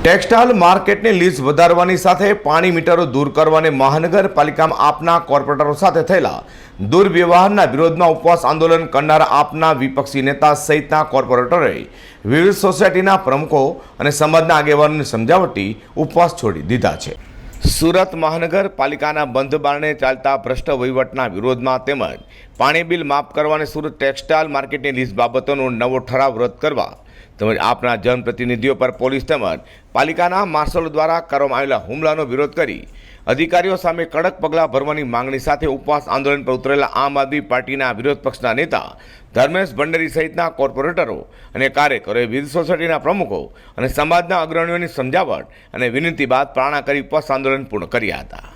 Textile માર્કેટની lease વધારવાની સાથે પાણી મીટરો દૂર કરવાની મહાનગરપાલિકામાં આપના કોર્પોરેટરો સાથે થયેલા દુર્વ્યવહારના વિરોધમાં ઉપવાસ આંદોલન કરનાર આપના વિપક્ષી નેતા સહિતના કોર્પોરેટરોએ વિવિધ સોસાયટીના પ્રમુખો અને સમાજના આગેવાનોની સમજાવટી ઉપવાસ છોડી દીધા છે. સુરત મહાનગરપાલિકાના બંધ બારણે ચાલતા ભ્રષ્ટ વહીવટના વિરોધમાં તેમજ પાણી બિલ માફ કરવાને સુરત ટેક્સટાઇલ માર્કેટની લીઝ બાબતોનો નવો ઠરાવ રદ કરવા તેમજ આપના જનપ્રતિનિધિઓ પર પોલીસ તેમજ પાલિકાના માર્શલો દ્વારા કરવામાં આવેલા હુમલાનો વિરોધ કરી અધિકારીઓ સામે કડક પગલાં ભરવાની માંગણી સાથે ઉપવાસ આંદોલન પર ઉતરેલા આમ આદમી પાર્ટીના વિરોધ પક્ષના નેતા ધર્મેશ ભંડેરી સહિતના કોર્પોરેટરો અને કાર્યકરોએ વિવિધ સોસાયટીના પ્રમુખો અને સમાજના અગ્રણીઓની સમજાવટ અને વિનંતી બાદ પ્રાણા કરી ઉપવાસ આંદોલન પૂર્ણ કર્યા હતા.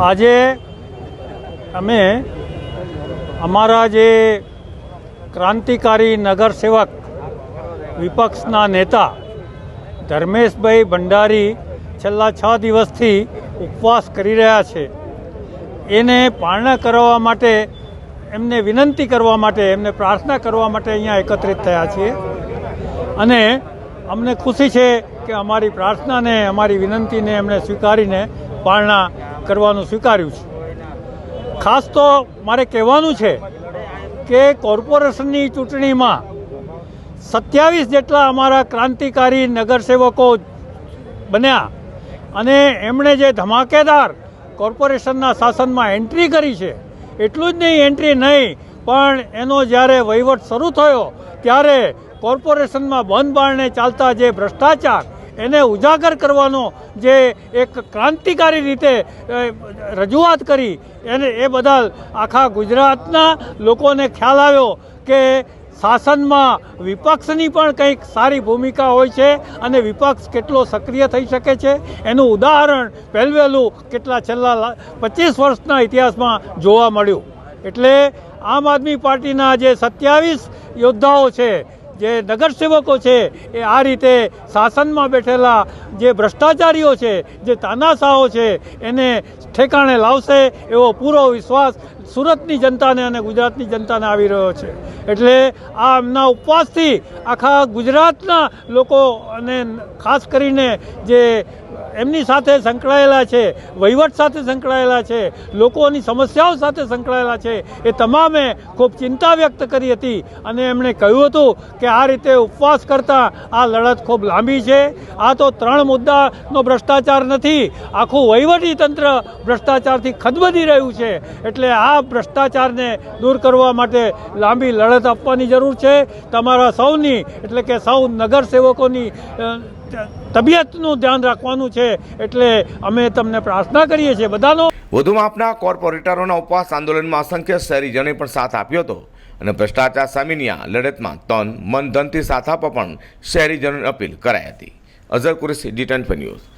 આજે અમે અમારા જે ક્રાંતિકારી નગરસેવક વિપક્ષના નેતા ધર્મેશભાઈ ભંડારી છેલ્લા છ દિવસથી ઉપવાસ કરી રહ્યા છે. એને પાલના કરવા માટે, એમને વિનંતી કરવા માટે, એમને પ્રાર્થના કરવા માટે અહીંયા એકત્રિત થયા છીએ. અને અમને ખુશી છે કે અમારી પ્રાર્થનાને, અમારી વિનંતીને એમણે સ્વીકારીને પાલના કરવાનું સ્વીકાર્યું છે. ખાસ તો મારે કહેવાનું છે કે કોર્પોરેશનની ચૂંટણીમાં સત્યાવીસ જેટલા અમારા ક્રાંતિકારી નગરસેવકો બન્યા અને એમણે જે ધમાકેદાર કોર્પોરેશનના શાસનમાં એન્ટ્રી કરી છે, એટલું જ નહીં, એન્ટ્રી નહીં, પણ એનો જ્યારે વહીવટ શરૂ થયો, ત્યારે કોર્પોરેશનમાં બંધ બારણે ચાલતા જે ભ્રષ્ટાચાર, એને ઉજાગર કરવાનો જે એક ક્રાંતિકારી રીતે રજૂઆત કરી, એને એ બદલ આખા ગુજરાતના લોકોને ખ્યાલ આવ્યો કે શાસનમાં વિપક્ષની પણ કંઈક સારી ભૂમિકા હોય છે અને વિપક્ષ કેટલો સક્રિય થઈ શકે છે? એનું ઉદાહરણ પહેલવેલું કેટલા છેલ્લા પચીસ વર્ષના ઇતિહાસમાં જોવા મળ્યું. એટલે આમ આદમી પાર્ટીના જે સત્યાવીસ યોદ્ધાઓ છે જે નગરસેવકો છે, એ આ રીતે શાસનમાં બેઠેલા જે ભ્રષ્ટાચારીઓ છે, જે તાનાશાહો છે, એને ઠેકાણે લાવશે એવો પૂરો વિશ્વાસ સુરતની જનતાને અને ગુજરાતની જનતાને આવી રહ્યો છે. એટલે આ એમના ઉપવાસથી આખા ગુજરાતના લોકો અને ખાસ કરીને જે એમની સાથે સંકળાયેલા છે, વહીવટ સાથે સંકળાયેલા છે, લોકોની સમસ્યાઓ સાથે સંકળાયેલા છે, એ તમામે ખૂબ ચિંતા વ્યક્ત કરી હતી અને એમણે કહ્યું હતું કે આ રીતે ઉપવાસ કરતાં આ લડત ખૂબ લાંબી છે. આ તો ત્રણ મુદ્દાનો ભ્રષ્ટાચાર નથી, આખું વહીવટી તંત્ર ભ્રષ્ટાચારથી ખદબદી રહ્યું છે. એટલે આ ભ્રષ્ટાચારને દૂર કરવા માટે લાંબી લડત આપવાની જરૂર છે. તમારા સૌની, એટલે કે સૌ નગરસેવકોની તબિયતનું ધ્યાન રાખવાનું છે એટલે અમે તમને પ્રાર્થના કરીએ છીએ. બધાનો વધુમાં આપના કોર્પોરેટરોના ઉપવાસ આંદોલનમાં અસંખ્ય શહેરીજનોએ પણ સાથ આપ્યો હતો અને ભ્રષ્ટાચાર સામેની આ લડતમાં તન, મન, ધનથી સાથ આપવા પણ શહેરીજનોને અપીલ કરાઈ હતી. Azhar Qureshi, D news.